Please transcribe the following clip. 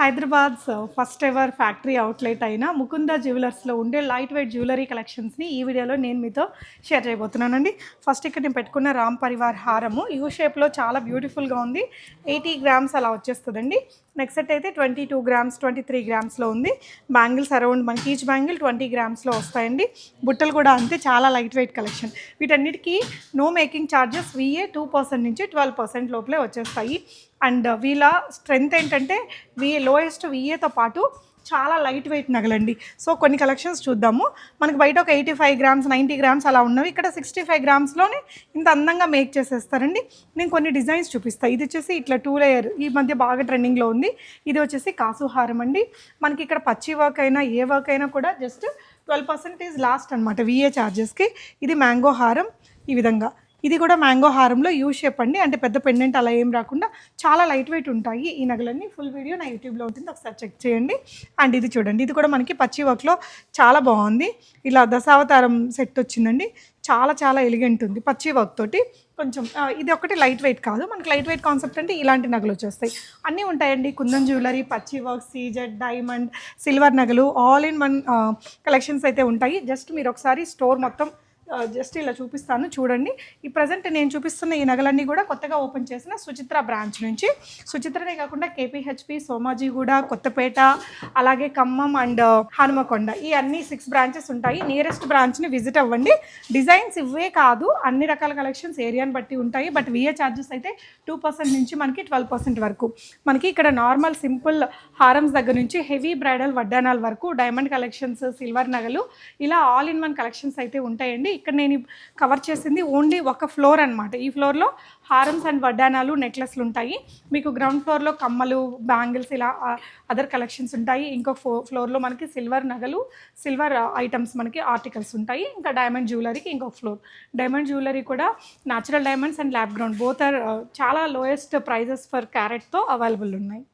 Hyderabad first ever factory outlet అయిన ముకుంద జ్యువెలర్స్లో ఉండే light weight jewellery కలెక్షన్స్ని ఈ వీడియోలో నేను మీతో షేర్ చేయబోతున్నానండి. ఫస్ట్ ఇక్కడ నేను పెట్టుకున్న రామ్ పరివార్ హారము యూ షేప్లో చాలా బ్యూటిఫుల్గా ఉంది. ఎయిటీ గ్రామ్స్ అలా వచ్చేస్తుందండి. నెక్స్ట్ సెట్ అయితే twenty two grams twenty three గ్రామ్స్లో ఉంది బ్యాంగిల్స్ అరౌండ్ మనకి ఈచ్ బ్యాంగిల్ ట్వంటీ గ్రామ్స్లో వస్తాయండి. బుట్టలు కూడా అంతే చాలా లైట్ వెయిట్ కలెక్షన్ వీటన్నిటికీ no making charges VA two percent నుంచి ట్వెల్వ్ పర్సెంట్ లోపలే వచ్చేస్తాయి. అండ్ వీళ్ళ స్ట్రెంగ్త్ ఏంటంటే వి లోయెస్ట్ విఏతో పాటు చాలా లైట్ వెయిట్ నగలండి. సో కొన్ని కలెక్షన్స్ చూద్దాము. మనకి బయట ఒక eighty five grams ninety grams అలా ఉన్నవి. ఇక్కడ సిక్స్టీ ఫైవ్ గ్రామ్స్లోనే ఇంత అందంగా మేక్ చేసేస్తారండి. నేను కొన్ని డిజైన్స్ చూపిస్తాను ఇది వచ్చేసి ఇట్లా టూ లేయర్ ఈ మధ్య బాగా ట్రెండింగ్లో ఉంది. ఇది వచ్చేసి కాసుహారం అండి. మనకి ఇక్కడ పచ్చి వర్క్ అయినా ఏ వర్క్ అయినా కూడా జస్ట్ ట్వెల్వ్ పర్సెంటేజ్ లాస్ట్ అనమాట విఏ ఛార్జెస్కి ఇది మ్యాంగో హారం ఈ విధంగా. ఇది కూడా మ్యాంగో హారంలో యూ షేప్ అండి అంటే పెద్ద పెండెంట్ అలా ఏం రాకుండా చాలా లైట్ వెయిట్ ఉంటాయి ఈ నగలన్నీ. ఫుల్ వీడియో నా యూట్యూబ్లో ఉంటుంది. ఒకసారి చెక్ చేయండి. అండ్ ఇది చూడండి. ఇది కూడా మనకి పచ్చి వర్క్లో చాలా బాగుంది. ఇలా దశావతారం సెట్ వచ్చిందండి. చాలా చాలా ఎలిగెంట్ ఉంది పచ్చి వర్క్ తోటి. కొంచెం ఇది ఒకటి లైట్ వెయిట్ కాదు. మనకి లైట్ వెయిట్ కాన్సెప్ట్ అంటే ఇలాంటి నగలు వచ్చేస్తాయి. అన్నీ ఉంటాయండి. కుందన్ జ్యువెలరీ పచ్చి వర్క్ సీజెడ్ డైమండ్ సిల్వర్ నగలు ఆల్ ఇన్ వన్ కలెక్షన్స్ అయితే ఉంటాయి. జస్ట్ మీరు ఒకసారి స్టోర్ మొత్తం జస్ట్ ఇలా చూపిస్తాను చూడండి. ఈ ప్రజెంట్ నేను చూపిస్తున్న ఈ నగలన్నీ కూడా కొత్తగా ఓపెన్ చేసిన సుచిత్ర బ్రాంచ్ నుంచి. సుచిత్రనే కాకుండా కేపీహెచ్పి సోమాజీగూడ కొత్తపేట అలాగే ఖమ్మం అండ్ హనుమకొండ. ఈ అన్ని సిక్స్ బ్రాంచెస్ ఉంటాయి. నియరెస్ట్ బ్రాంచ్ని విజిట్ అవ్వండి. డిజైన్స్ ఇవే కాదు అన్ని రకాల కలెక్షన్స్ ఏరియాని బట్టి ఉంటాయి. బట్ విఏ ఛార్జెస్ అయితే టూ పర్సెంట్ నుంచి మనకి ట్వెల్వ్ పర్సెంట్ వరకు. మనకి ఇక్కడ నార్మల్ సింపుల్ హారమ్స్ దగ్గర నుంచి హెవీ బ్రైడల్ వడ్డానాల వరకు డైమండ్ కలెక్షన్స్ సిల్వర్ నగలు ఇలా ఆల్ ఇన్ వన్ కలెక్షన్స్ అయితే ఉంటాయండి. ఇక్కడ నేను కవర్ చేసింది ఓన్లీ ఒక ఫ్లోర్ అనమాట ఈ ఫ్లోర్లో హారమ్స్ అండ్ వడ్డానాలు నెక్లెస్లు ఉంటాయి. మీకు గ్రౌండ్ ఫ్లోర్లో కమ్మలు బ్యాంగిల్స్ ఇలా అదర్ కలెక్షన్స్ ఉంటాయి. ఇంకో ఫ్లో ఫ్లోర్లో మనకి సిల్వర్ నగలు సిల్వర్ ఐటమ్స్ మనకి ఆర్టికల్స్ ఉంటాయి. ఇంకా డైమండ్ జ్యువెలరీకి ఇంకొక ఫ్లోర్. డైమండ్ జ్యువెలరీ కూడా natural diamonds and lab grown. Both are చాలా లోయెస్ట్ ప్రైజెస్ ఫర్ క్యారెట్తో అవైలబుల్ ఉన్నాయి.